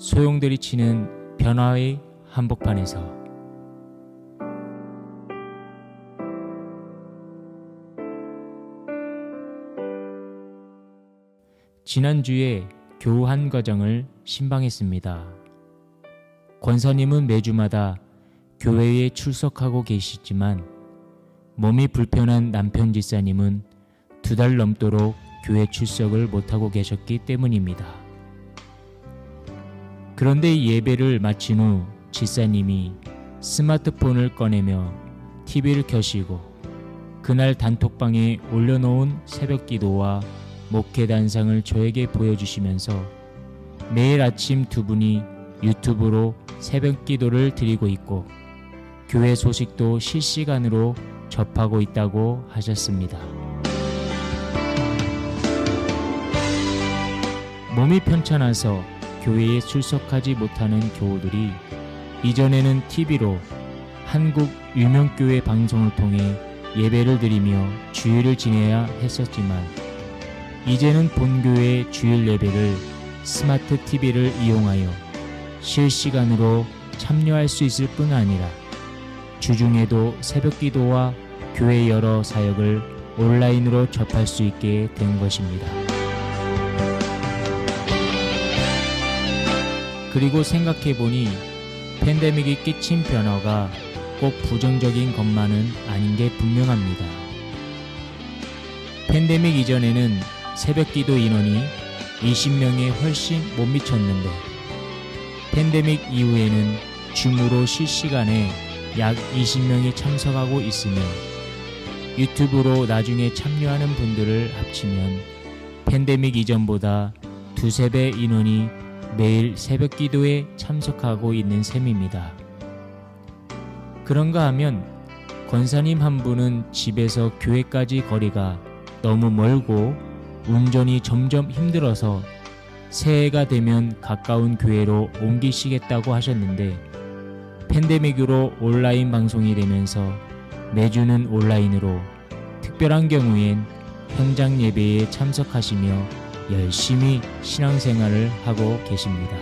소용돌이 치는 변화의 한복판에서 지난주에 교우 한 가정을 신방했습니다. 권사님은 매주마다 교회에 출석하고 계시지만 몸이 불편한 남편 지사님은 두 달 넘도록 교회 출석을 못하고 계셨기 때문입니다. 그런데 예배를 마친 후 지사님이 스마트폰을 꺼내며 TV를 켜시고 그날 단톡방에 올려놓은 새벽 기도와 목회 단상을 저에게 보여주시면서 매일 아침 두 분이 유튜브로 새벽 기도를 드리고 있고 교회 소식도 실시간으로 접하고 있다고 하셨습니다. 몸이 편찮아서 교회에 출석하지 못하는 교우들이 이전에는 TV로 한국 유명교회 방송을 통해 예배를 드리며 주일을 지내야 했었지만 이제는 본교회 주일 예배를 스마트 TV를 이용하여 실시간으로 참여할 수 있을 뿐 아니라 주중에도 새벽 기도와 교회 여러 사역을 온라인으로 접할 수 있게 된 것입니다. 그리고 생각해 보니 팬데믹이 끼친 변화가 꼭 부정적인 것만은 아닌 게 분명합니다. 팬데믹 이전에는 새벽 기도 인원이 20명에 훨씬 못 미쳤는데 팬데믹 이후에는 줌으로 실시간에 약 20명이 참석하고 있으며 유튜브로 나중에 참여하는 분들을 합치면 팬데믹 이전보다 두세 배 인원이 매일 새벽 기도에 참석하고 있는 셈입니다. 그런가 하면 권사님 한 분은 집에서 교회까지 거리가 너무 멀고 운전이 점점 힘들어서 새해가 되면 가까운 교회로 옮기시겠다고 하셨는데 팬데믹으로 온라인 방송이 되면서 매주는 온라인으로 특별한 경우엔 현장 예배에 참석하시며 열심히 신앙생활을 하고 계십니다.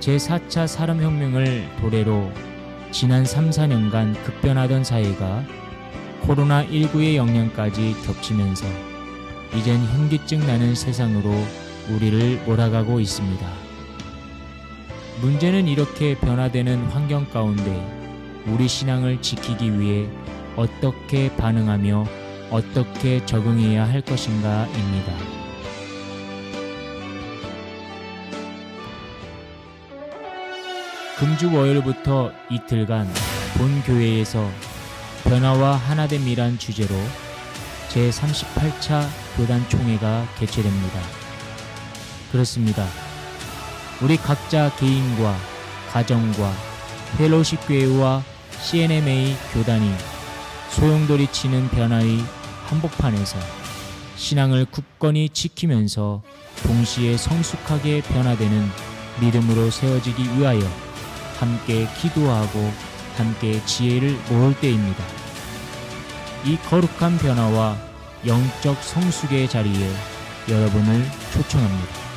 제4차 산업혁명을 도래로 지난 3, 4년간 급변하던 사회가 코로나19의 영향까지 겹치면서 이젠 현기증 나는 세상으로 우리를 몰아가고 있습니다. 문제는 이렇게 변화되는 환경 가운데 우리 신앙을 지키기 위해 어떻게 반응하며 어떻게 적응해야 할 것인가입니다. 금주 월요일부터 이틀간 본 교회에서 변화와 하나됨이란 주제로 제38차 교단 총회가 개최됩니다. 그렇습니다. 우리 각자 개인과 가정과 펠로십 교회와 CNMA 교단이 소용돌이 치는 변화의 한복판에서 신앙을 굳건히 지키면서 동시에 성숙하게 변화되는 믿음으로 세워지기 위하여 함께 기도하고 함께 지혜를 모을 때입니다. 이 거룩한 변화와 영적 성숙의 자리에 여러분을 초청합니다.